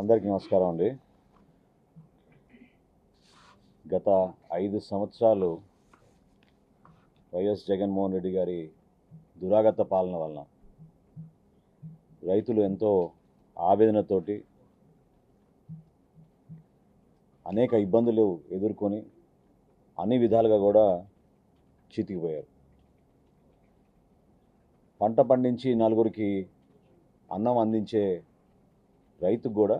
అందరికీ నమస్కారం అండి. గత ఐదు సంవత్సరాలు వైఎస్ జగన్మోహన్ రెడ్డి గారి దురాగత పాలన వలన రైతులు ఎంతో ఆవేదనతోటి అనేక ఇబ్బందులు ఎదుర్కొని అన్ని విధాలుగా కూడా చితికిపోయారు. పంట పండించి నలుగురికి అన్నం అందించే రైతుకు కూడా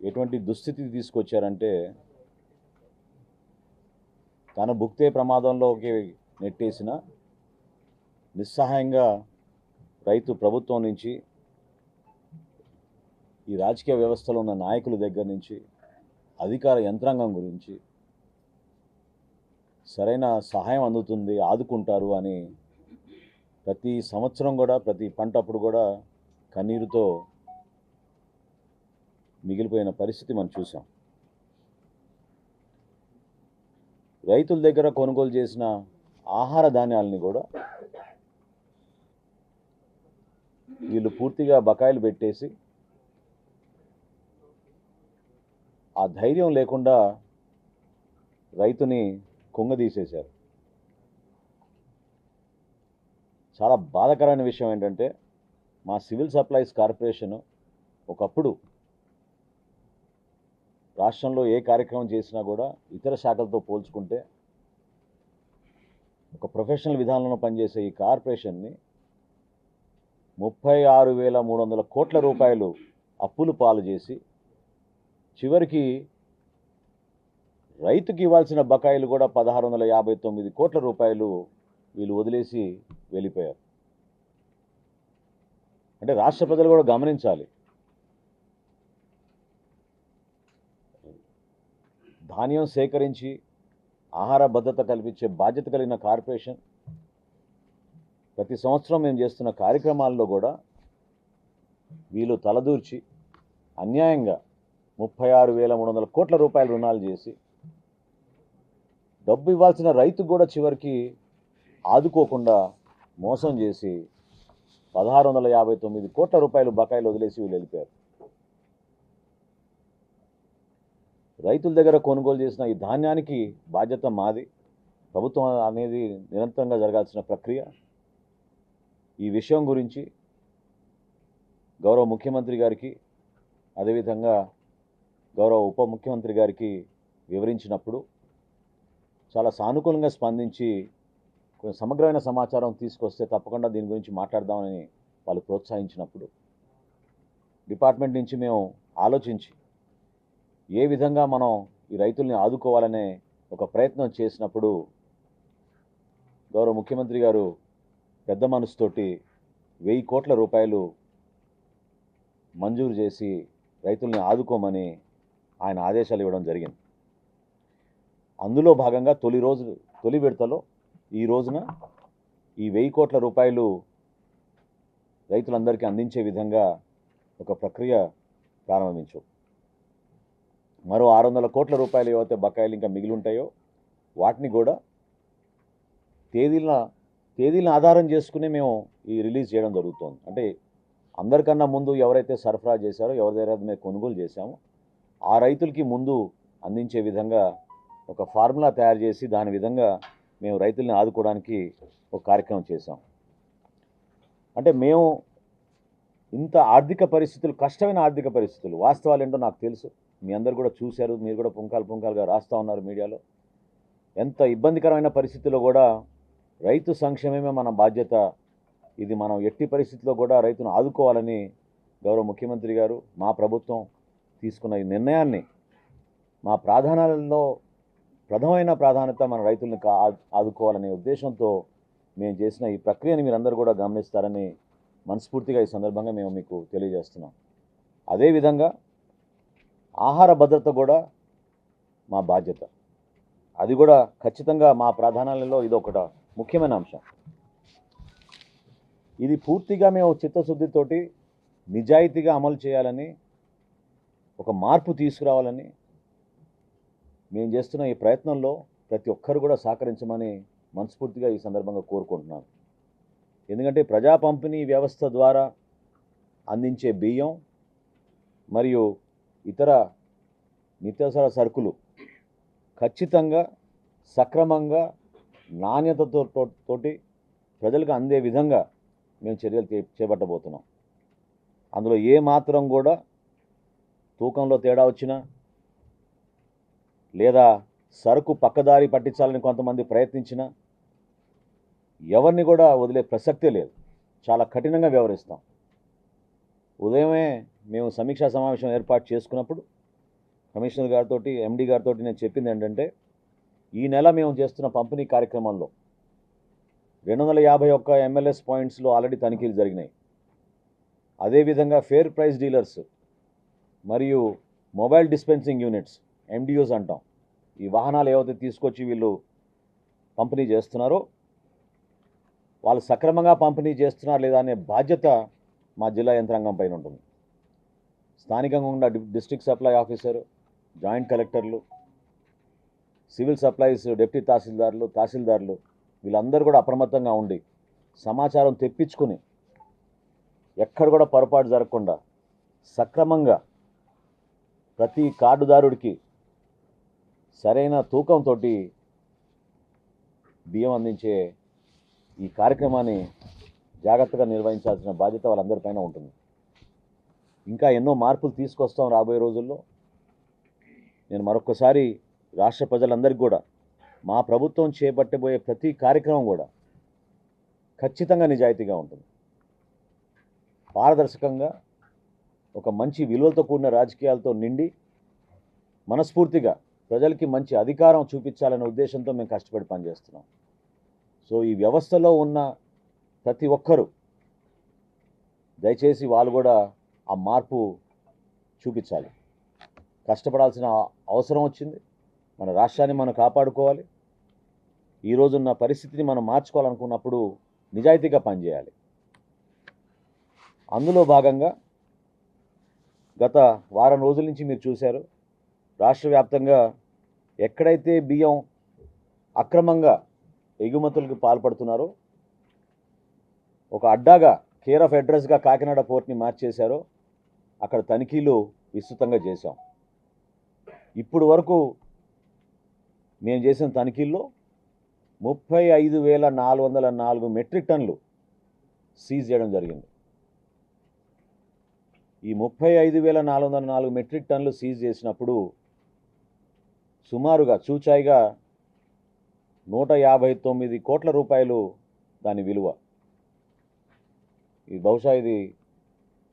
ఎటువంటి దుస్థితి తీసుకొచ్చారంటే తన భుక్తే ప్రమాదంలోకి నెట్టేసిన నిస్సహాయంగా రైతు ప్రభుత్వం నుంచి ఈ రాజకీయ వ్యవస్థలో ఉన్న నాయకుల దగ్గర నుంచి అధికార యంత్రాంగం గురించి సరైన సహాయం అందుతుంది ఆదుకుంటారు అని ప్రతి సంవత్సరం కూడా ప్రతి పంట అప్పుడు కూడా కన్నీరుతో మిగిలిపోయిన పరిస్థితి మనం చూసాం. రైతుల దగ్గర కొనుగోలు చేసిన ఆహార ధాన్యాలని కూడా వీళ్ళు పూర్తిగా బకాయిలు పెట్టేసి ఆ ధైర్యం లేకుండా రైతుని కుంగదీసేశారు. చాలా బాధాకరమైన విషయం ఏంటంటే మా సివిల్ సప్లైస్ కార్పొరేషన్ ఒకప్పుడు రాష్ట్రంలో ఏ కార్యక్రమం చేసినా కూడా ఇతర శాఖలతో పోల్చుకుంటే ఒక ప్రొఫెషనల్ విధానంలో పనిచేసే ఈ కార్పొరేషన్ని ముప్పై ఆరు వేల మూడు వందల కోట్ల రూపాయలు అప్పులు పాలు చేసి చివరికి రైతుకి ఇవ్వాల్సిన బకాయిలు కూడా పదహారు వందల యాభై తొమ్మిది కోట్ల రూపాయలు వీళ్ళు వదిలేసి వెళ్ళిపోయారు. అంటే రాష్ట్ర ప్రజలు కూడా గమనించాలి. ధాన్యం సేకరించి ఆహార భద్రత కల్పించే బాధ్యత కలిగిన కార్పొరేషన్ ప్రతి సంవత్సరం మేము చేస్తున్న కార్యక్రమాల్లో కూడా వీళ్ళు తలదూర్చి అన్యాయంగా ముప్పై ఆరు వేల మూడు వందల కోట్ల రూపాయల రుణాలు చేసి డబ్బు ఇవ్వాల్సిన రైతు కూడా చివరికి ఆదుకోకుండా మోసం చేసి పదహారు వందల యాభై తొమ్మిది కోట్ల రూపాయలు బకాయిలు వదిలేసి వీళ్ళు వెళ్ళిపోయారు. రైతుల దగ్గర కొనుగోలు చేసిన ఈ ధాన్యానికి బాధ్యత మాది. ప్రభుత్వం అనేది నిరంతరంగా జరగాల్సిన ప్రక్రియ. ఈ విషయం గురించి గౌరవ ముఖ్యమంత్రి గారికి అదేవిధంగా గౌరవ ఉప ముఖ్యమంత్రి గారికి వివరించినప్పుడు చాలా సానుకూలంగా స్పందించి కొంచెం సమగ్రమైన సమాచారం తీసుకొస్తే తప్పకుండా దీని గురించి మాట్లాడదామని వాళ్ళు ప్రోత్సహించినప్పుడు డిపార్ట్మెంట్ నుంచి మేము ఆలోచించి ఏ విధంగా మనం ఈ రైతుల్ని ఆదుకోవాలనే ఒక ప్రయత్నం చేసినప్పుడు గౌరవ ముఖ్యమంత్రి గారు పెద్ద మనసుతోటి వెయ్యి కోట్ల రూపాయలు మంజూరు చేసి రైతుల్ని ఆదుకోమని ఆయన ఆదేశాలు ఇవ్వడం జరిగింది. అందులో భాగంగా తొలి రోజు తొలి విడతలో ఈ రోజున ఈ వెయ్యి కోట్ల రూపాయలు రైతులందరికీ అందించే విధంగా ఒక ప్రక్రియ ప్రారంభించు. మరో ఆరు వందల కోట్ల రూపాయలు ఏవైతే బకాయిలు ఇంకా మిగిలి ఉంటాయో వాటిని కూడా తేదీల తేదీలను ఆధారం చేసుకుని మేము ఈ రిలీజ్ చేయడం జరుగుతోంది. అంటే అందరికన్నా ముందు ఎవరైతే సరఫరా చేశారో ఎవరి దగ్గర మేము కొనుగోలు చేశామో ఆ రైతులకి ముందు అందించే విధంగా ఒక ఫార్ములా తయారు చేసి దాని విధంగా మేము రైతుల్ని ఆదుకోవడానికి ఒక కార్యక్రమం చేశాం. అంటే మేము ఇంత ఆర్థిక పరిస్థితులు కష్టమైన ఆర్థిక పరిస్థితులు వాస్తవాలు ఏంటో నాకు తెలుసు. మీ అందరు కూడా చూశారు మీరు కూడా పుంకాలు పుంకాలుగా రాస్తూ ఉన్నారు మీడియాలో. ఎంత ఇబ్బందికరమైన పరిస్థితుల్లో కూడా రైతు సంక్షేమమే మన బాధ్యత. ఇది మనం ఎట్టి పరిస్థితుల్లో కూడా రైతును ఆదుకోవాలని గౌరవ ముఖ్యమంత్రి గారు మా ప్రభుత్వం తీసుకున్న ఈ నిర్ణయాన్ని మా ప్రాధాన్యాలలో ప్రథమైన ప్రాధాన్యత మన రైతులను కా ఆదుకోవాలనే ఉద్దేశంతో మేము చేసిన ఈ ప్రక్రియను మీరందరూ కూడా గమనిస్తారని మనస్ఫూర్తిగా ఈ సందర్భంగా మేము మీకు తెలియజేస్తున్నాం. అదేవిధంగా ఆహార భద్రత కూడా మా బాధ్యత. అది కూడా ఖచ్చితంగా మా ప్రాధాన్యాలలో ఇది ఒకట ముఖ్యమైన అంశం. ఇది పూర్తిగా మేము చిత్తశుద్ధితోటి నిజాయితీగా అమలు చేయాలని ఒక మార్పు తీసుకురావాలని మేము చేస్తున్న ఈ ప్రయత్నంలో ప్రతి ఒక్కరు కూడా సహకరించమని మనస్ఫూర్తిగా ఈ సందర్భంగా కోరుకుంటున్నాను. ఎందుకంటే ప్రజా పంపిణీ వ్యవస్థ ద్వారా అందించే బియ్యం మరియు ఇతర నిత్యావసర సరుకులు ఖచ్చితంగా సక్రమంగా నాణ్యతతో తోటి ప్రజలకు అందే విధంగా మేము చర్యలు చే- చేపట్టబోతున్నాం. అందులో ఏ మాత్రం కూడా తూకంలో తేడా వచ్చినా లేదా సరుకు పక్కదారి పట్టించాలని కొంతమంది ప్రయత్నించినా ఎవరిని కూడా వదిలే ప్రసక్తే లేదు. చాలా కఠినంగా వ్యవహరిస్తాం. ఉదయమే మేము సమీక్షా సమావేశం ఏర్పాటు చేసుకున్నప్పుడు కమిషనర్ గారితో ఎండి గారితో నేను చెప్పింది ఏంటంటే ఈ నెల మేము చేస్తున్న పంపిణీ కార్యక్రమంలో రెండు వందల యాభై ఒక్క ఎంఎల్ఎస్ పాయింట్స్లో ఆల్రెడీ తనిఖీలు జరిగినాయి. అదేవిధంగా ఫేర్ ప్రైస్ డీలర్స్ మరియు మొబైల్ డిస్పెన్సింగ్ యూనిట్స్ ఎండియూస్ అంటాం. ఈ వాహనాలు ఏవైతే తీసుకొచ్చి వీళ్ళు పంపిణీ చేస్తున్నారో వాళ్ళు సక్రమంగా పంపిణీ చేస్తున్నారు లేదా అనే బాధ్యత మా జిల్లా యంత్రాంగం పైన ఉంటుంది. స్థానికంగా ఉన్న డి- డిస్ట్రిక్ట్ సప్లై ఆఫీసర్ జాయింట్ కలెక్టర్లు సివిల్ సప్లైస్ డిప్యూటీ తహసీల్దార్లు తహసీల్దార్లు వీళ్ళందరూ కూడా అప్రమత్తంగా ఉండి సమాచారం తెప్పించుకుని ఎక్కడ కూడా పొరపాటు జరగకుండా సక్రమంగా ప్రతి కార్డుదారుడికి సరైన తూకంతో బియ్యం అందించే ఈ కార్యక్రమాన్ని జాగ్రత్తగా నిర్వహించాల్సిన బాధ్యత వాళ్ళందరిపైన ఉంటుంది. ఇంకా ఎన్నో మార్పులు తీసుకొస్తాం రాబోయే రోజుల్లో. నేను మరొకసారి రాష్ట్ర ప్రజలందరికీ కూడా మా ప్రభుత్వం చేపట్టబోయే ప్రతి కార్యక్రమం కూడా ఖచ్చితంగా నిజాయితీగా ఉంటుంది. పారదర్శకంగా ఒక మంచి విలువలతో కూడిన రాజకీయాలతో నిండి మనస్ఫూర్తిగా ప్రజలకి మంచి అధికారం చూపించాలనే ఉద్దేశంతో మేము కష్టపడి పనిచేస్తున్నాం. సో ఈ వ్యవస్థలో ఉన్న ప్రతి ఒక్కరూ దయచేసి వాళ్ళు కూడా ఆ మార్పు చూపించాలి. కష్టపడాల్సిన అవసరం వచ్చింది. మన రాష్ట్రాన్ని మనం కాపాడుకోవాలి. ఈ రోజున్న పరిస్థితిని మనం మార్చుకోవాలనుకున్నప్పుడు నిజాయితీగా పనిచేయాలి. అందులో భాగంగా గత వారం రోజుల నుంచి మీరు చూశారు. రాష్ట్ర వ్యాప్తంగా ఎక్కడైతే బియ్యం అక్రమంగా ఎగుమతులకు పాల్పడుతున్నారో ఒక అడ్డాగా కేర్ ఆఫ్ అడ్రస్గా కాకినాడ పోర్ట్ని మార్చేశారో అక్కడ తనిఖీలు విస్తృతంగా చేశాం. ఇప్పుడు వరకు మేము చేసిన తనిఖీల్లో ముప్పై ఐదు వేల నాలుగు వందల నాలుగు మెట్రిక్ టన్లు సీజ్ చేయడం జరిగింది. ఈ ముప్పై ఐదు వేల నాలుగు వందల నాలుగు మెట్రిక్ టన్నులు సీజ్ చేసినప్పుడు సుమారుగా చూచాయిగా నూట యాభై తొమ్మిది కోట్ల రూపాయలు దాని విలువ. ఇది బహుశా ఇది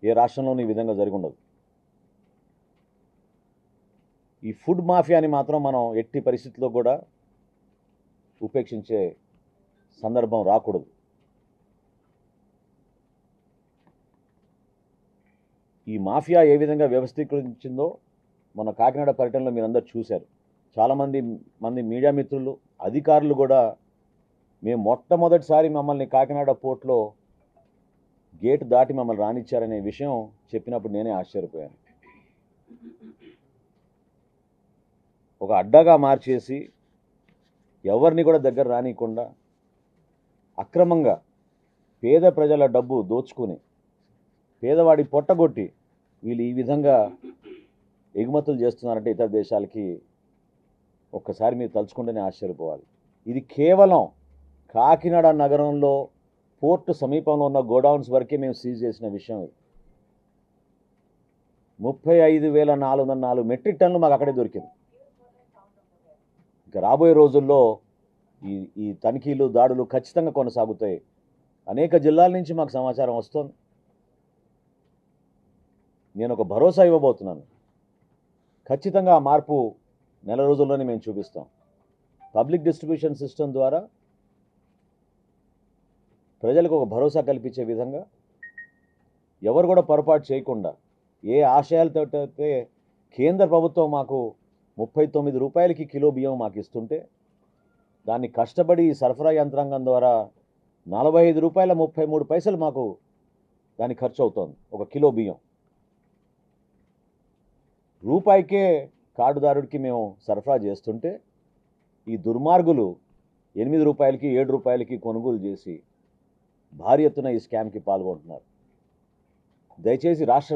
ఏ రాష్ట్రంలోనూ ఈ విధంగా జరిగి ఉండదు ఈ ఫుడ్ మాఫియాని మాత్రం మనం ఎట్టి పరిస్థితుల్లో కూడా ఉపేక్షించే సందర్భం రాకూడదు. ఈ మాఫియా ఏ విధంగా వ్యవస్థీకరించిందో మన కాకినాడ పర్యటనలో మీరందరూ చూశారు. చాలామంది మంది మీడియా మిత్రులు అధికారులు కూడా మేము మొట్టమొదటిసారి మమ్మల్ని కాకినాడ పోర్ట్లో గేట్ దాటి మమ్మల్ని రానిచ్చారనే విషయం చెప్పినప్పుడు నేనే ఆశ్చర్యపోయాను. ఒక అడ్డగా మార్చేసి ఎవరిని కూడా దగ్గర రానియకుండా అక్రమంగా పేద ప్రజల డబ్బు దోచుకుని పేదవాడి పొట్టగొట్టి వీళ్ళు ఈ విధంగా ఎగుమతులు చేస్తున్నారంటే ఇతర దేశాలకి ఒక్కసారి మీరు తలుచుకుంటేనే ఆశ్చర్యపోవాలి. ఇది కేవలం కాకినాడ నగరంలో పోర్టు సమీపంలో ఉన్న గోడౌన్స్ వరకే మేము సీజ్ చేసిన విషయం ఇది. ముప్పై ఐదు వేల నాలుగు వందల నాలుగు మెట్రిక్ టన్నులు మాకు అక్కడే దొరికింది. ఇంకా రాబోయే రోజుల్లో ఈ ఈ తనిఖీలు దాడులు ఖచ్చితంగా కొనసాగుతాయి. అనేక జిల్లాల నుంచి మాకు సమాచారం వస్తుంది. నేను ఒక భరోసా ఇవ్వబోతున్నాను. ఖచ్చితంగా ఆ మార్పు నెల రోజుల్లోనే మేము చూపిస్తాం. పబ్లిక్ డిస్ట్రిబ్యూషన్ సిస్టమ్ ద్వారా ప్రజలకు ఒక భరోసా కల్పించే విధంగా ఎవరు కూడా పొరపాటు చేయకుండా ఏ ఆశయాలతో అయితే కేంద్ర ప్రభుత్వం మాకు ముప్పై తొమ్మిది రూపాయలకి కిలో బియ్యం మాకు ఇస్తుంటే దాన్ని కష్టపడి సరఫరా యంత్రాంగం ద్వారా నలభై ఐదు రూపాయల ముప్పై మూడు పైసలు మాకు దాని ఖర్చు అవుతోంది. ఒక కిలో బియ్యం. రూపాయికే కార్డుదారుడికి మేము సరఫరా చేస్తుంటే ఈ దుర్మార్గులు ఎనిమిది రూపాయలకి ఏడు రూపాయలకి కొనుగోలు చేసి భారీ ఎత్తున ఈ స్కామ్కి పాల్గొంటున్నారు. దయచేసి రాష్ట్ర